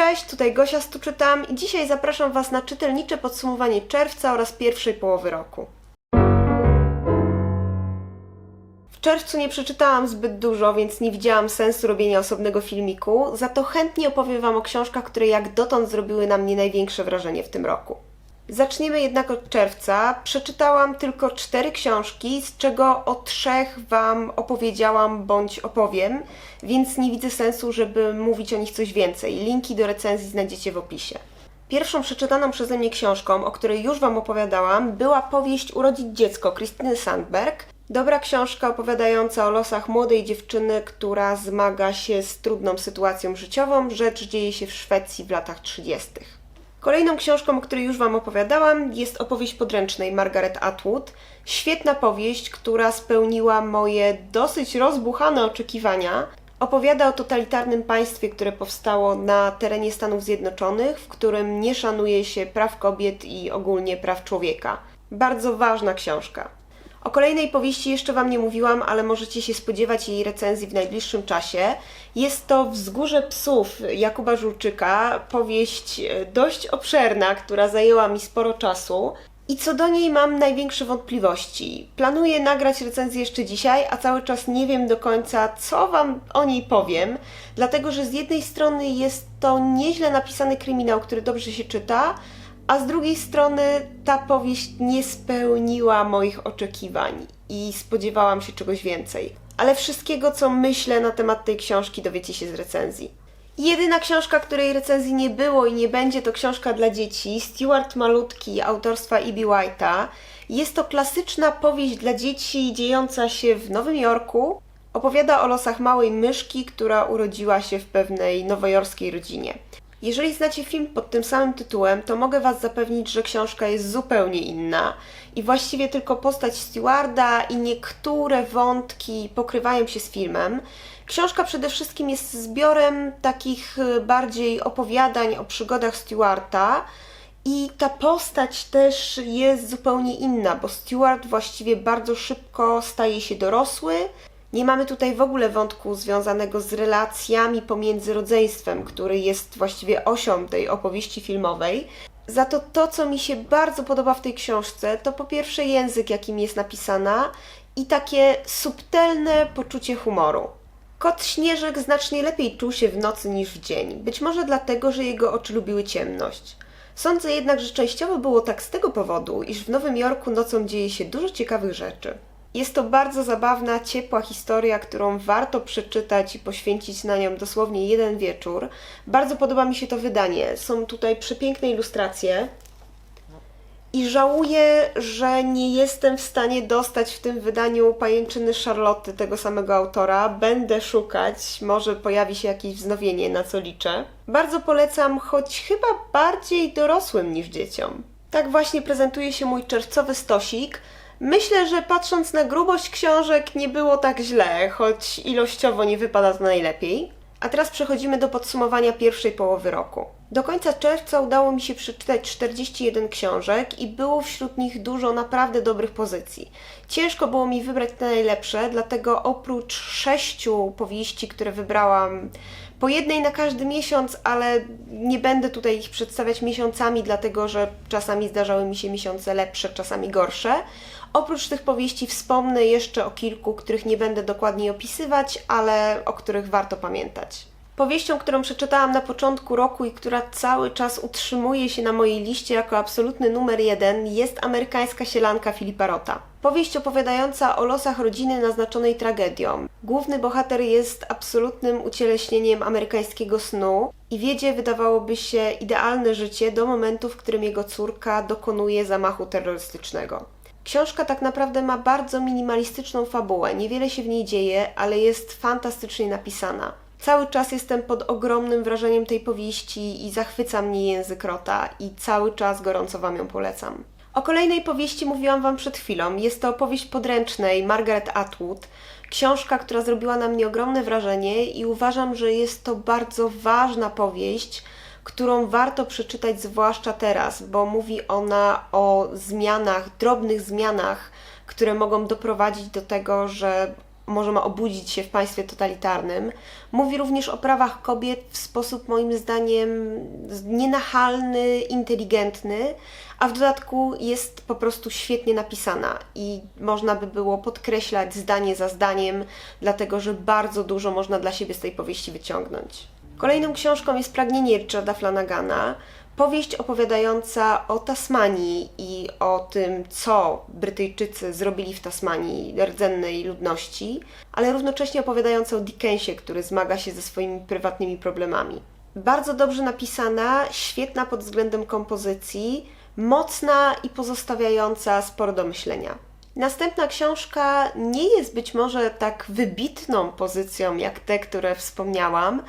Cześć, tutaj Gosia Stuczytam i dzisiaj zapraszam Was na czytelnicze podsumowanie czerwca oraz pierwszej połowy roku. W czerwcu nie przeczytałam zbyt dużo, więc nie widziałam sensu robienia osobnego filmiku, za to chętnie opowiem Wam o książkach, które jak dotąd zrobiły na mnie największe wrażenie w tym roku. Zaczniemy jednak od czerwca. Przeczytałam tylko cztery książki, z czego o trzech Wam opowiedziałam bądź opowiem, więc nie widzę sensu, żeby mówić o nich coś więcej. Linki do recenzji znajdziecie w opisie. Pierwszą przeczytaną przeze mnie książką, o której już Wam opowiadałam, była powieść Urodzić dziecko Krystyny Sandberg. Dobra książka opowiadająca o losach młodej dziewczyny, która zmaga się z trudną sytuacją życiową. Rzecz dzieje się w Szwecji w latach 30. Kolejną książką, o której już Wam opowiadałam, jest opowieść podręcznej Margaret Atwood. Świetna powieść, która spełniła moje dosyć rozbuchane oczekiwania. Opowiada o totalitarnym państwie, które powstało na terenie Stanów Zjednoczonych, w którym nie szanuje się praw kobiet i ogólnie praw człowieka. Bardzo ważna książka. O kolejnej powieści jeszcze Wam nie mówiłam, ale możecie się spodziewać jej recenzji w najbliższym czasie. Jest to Wzgórze Psów Jakuba Żurczyka, powieść e, dość obszerna, która zajęła mi sporo czasu. I co do niej mam największe wątpliwości. Planuję nagrać recenzję jeszcze dzisiaj, a cały czas nie wiem do końca, co Wam o niej powiem, dlatego że z jednej strony jest to nieźle napisany kryminał, który dobrze się czyta, a z drugiej strony ta powieść nie spełniła moich oczekiwań i spodziewałam się czegoś więcej. Ale wszystkiego, co myślę na temat tej książki, dowiecie się z recenzji. Jedyna książka, której recenzji nie było i nie będzie, to książka dla dzieci Stuart Malutki autorstwa E.B. White'a. Jest to klasyczna powieść dla dzieci dziejąca się w Nowym Jorku. Opowiada o losach małej myszki, która urodziła się w pewnej nowojorskiej rodzinie. Jeżeli znacie film pod tym samym tytułem, to mogę Was zapewnić, że książka jest zupełnie inna i właściwie tylko postać Stewarda i niektóre wątki pokrywają się z filmem. Książka przede wszystkim jest zbiorem takich y, bardziej opowiadań o przygodach Stewarta. I ta postać też jest zupełnie inna, bo Stewart właściwie bardzo szybko staje się dorosły, nie mamy tutaj w ogóle wątku związanego z relacjami pomiędzy rodzeństwem, który jest właściwie osią tej opowieści filmowej. Za to to, co mi się bardzo podoba w tej książce, to po pierwsze język, jakim jest napisana i takie subtelne poczucie humoru. Kot Śnieżek znacznie lepiej czuł się w nocy niż w dzień, być może dlatego, że jego oczy lubiły ciemność. Sądzę jednak, że częściowo było tak z tego powodu, iż w Nowym Jorku nocą dzieje się dużo ciekawych rzeczy. Jest to bardzo zabawna, ciepła historia, którą warto przeczytać i poświęcić na nią dosłownie jeden wieczór. Bardzo podoba mi się to wydanie. Są tutaj przepiękne ilustracje. I żałuję, że nie jestem w stanie dostać w tym wydaniu pajęczyny Charlotte tego samego autora. Będę szukać, może pojawi się jakieś wznowienie, na co liczę. Bardzo polecam, choć chyba bardziej dorosłym niż dzieciom. Tak właśnie prezentuje się mój czerwcowy stosik. Myślę, że patrząc na grubość książek nie było tak źle, choć ilościowo nie wypada to najlepiej. A teraz przechodzimy do podsumowania pierwszej połowy roku. Do końca czerwca udało mi się przeczytać 41 książek i było wśród nich dużo naprawdę dobrych pozycji. Ciężko było mi wybrać te najlepsze, dlatego oprócz sześciu powieści, które wybrałam, po jednej na każdy miesiąc, ale nie będę tutaj ich przedstawiać miesiącami, dlatego że czasami zdarzały mi się miesiące lepsze, czasami gorsze. Oprócz tych powieści wspomnę jeszcze o kilku, których nie będę dokładnie opisywać, ale o których warto pamiętać. Powieścią, którą przeczytałam na początku roku i która cały czas utrzymuje się na mojej liście jako absolutny numer jeden, jest amerykańska sielanka Filipa Rota. Powieść opowiadająca o losach rodziny naznaczonej tragedią. Główny bohater jest absolutnym ucieleśnieniem amerykańskiego snu i wiedzie, wydawałoby się, idealne życie do momentu, w którym jego córka dokonuje zamachu terrorystycznego. Książka tak naprawdę ma bardzo minimalistyczną fabułę, niewiele się w niej dzieje, ale jest fantastycznie napisana. Cały czas jestem pod ogromnym wrażeniem tej powieści i zachwyca mnie język Rota i cały czas gorąco Wam ją polecam. O kolejnej powieści mówiłam Wam przed chwilą. Jest to opowieść podręcznej Margaret Atwood. Książka, która zrobiła na mnie ogromne wrażenie i uważam, że jest to bardzo ważna powieść, którą warto przeczytać zwłaszcza teraz, bo mówi ona o zmianach, drobnych zmianach, które mogą doprowadzić do tego, że możemy obudzić się w państwie totalitarnym. Mówi również o prawach kobiet w sposób moim zdaniem nienachalny, inteligentny, a w dodatku jest po prostu świetnie napisana i można by było podkreślać zdanie za zdaniem, dlatego że bardzo dużo można dla siebie z tej powieści wyciągnąć. Kolejną książką jest Pragnienie Richarda Flanagana. Powieść opowiadająca o Tasmanii i o tym, co Brytyjczycy zrobili w Tasmanii rdzennej ludności, ale równocześnie opowiadająca o Dickensie, który zmaga się ze swoimi prywatnymi problemami. Bardzo dobrze napisana, świetna pod względem kompozycji, mocna i pozostawiająca sporo do myślenia. Następna książka nie jest być może tak wybitną pozycją jak te, które wspomniałam,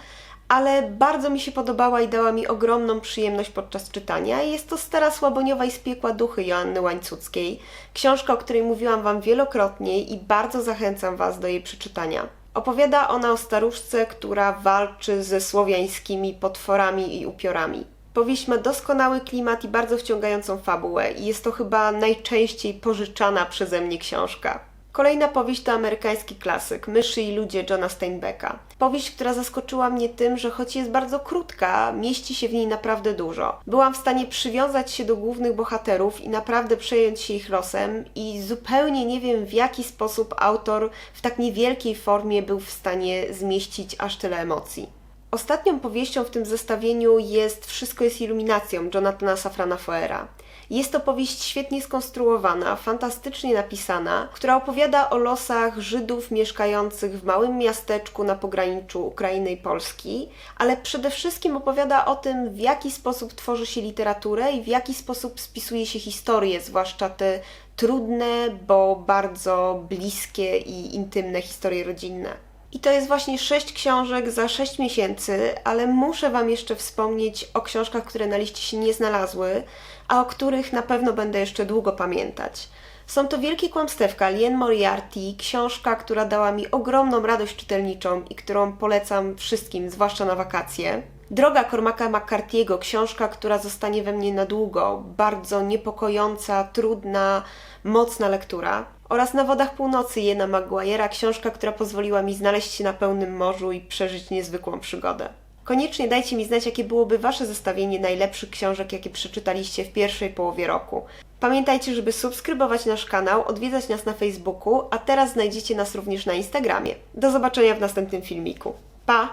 ale bardzo mi się podobała i dała mi ogromną przyjemność podczas czytania. Jest to Stara Słaboniowa i z piekła duchy Joanny Łańcuckiej. Książka, o której mówiłam Wam wielokrotnie i bardzo zachęcam Was do jej przeczytania. Opowiada ona o staruszce, która walczy ze słowiańskimi potworami i upiorami. Powieść ma doskonały klimat i bardzo wciągającą fabułę i jest to chyba najczęściej pożyczana przeze mnie książka. Kolejna powieść to amerykański klasyk Myszy i ludzie Johna Steinbecka. Powieść, która zaskoczyła mnie tym, że choć jest bardzo krótka, mieści się w niej naprawdę dużo. Byłam w stanie przywiązać się do głównych bohaterów i naprawdę przejąć się ich losem i zupełnie nie wiem w jaki sposób autor w tak niewielkiej formie był w stanie zmieścić aż tyle emocji. Ostatnią powieścią w tym zestawieniu jest Wszystko jest iluminacją Jonathana Safrana Foera. Jest to powieść świetnie skonstruowana, fantastycznie napisana, która opowiada o losach Żydów mieszkających w małym miasteczku na pograniczu Ukrainy i Polski, ale przede wszystkim opowiada o tym, w jaki sposób tworzy się literaturę i w jaki sposób spisuje się historie, zwłaszcza te trudne, bo bardzo bliskie i intymne historie rodzinne. I to jest właśnie sześć książek za sześć miesięcy, ale muszę Wam jeszcze wspomnieć o książkach, które na liście się nie znalazły, a o których na pewno będę jeszcze długo pamiętać. Są to Wielkie Kłamstewka Lien Moriarty, książka, która dała mi ogromną radość czytelniczą i którą polecam wszystkim, zwłaszcza na wakacje. Droga Cormaca McCarthy'ego, książka, która zostanie we mnie na długo, bardzo niepokojąca, trudna, mocna lektura. Oraz Na wodach północy Jena Maguire'a, książka, która pozwoliła mi znaleźć się na pełnym morzu i przeżyć niezwykłą przygodę. Koniecznie dajcie mi znać, jakie byłoby Wasze zestawienie najlepszych książek, jakie przeczytaliście w pierwszej połowie roku. Pamiętajcie, żeby subskrybować nasz kanał, odwiedzać nas na Facebooku, a teraz znajdziecie nas również na Instagramie. Do zobaczenia w następnym filmiku. Pa!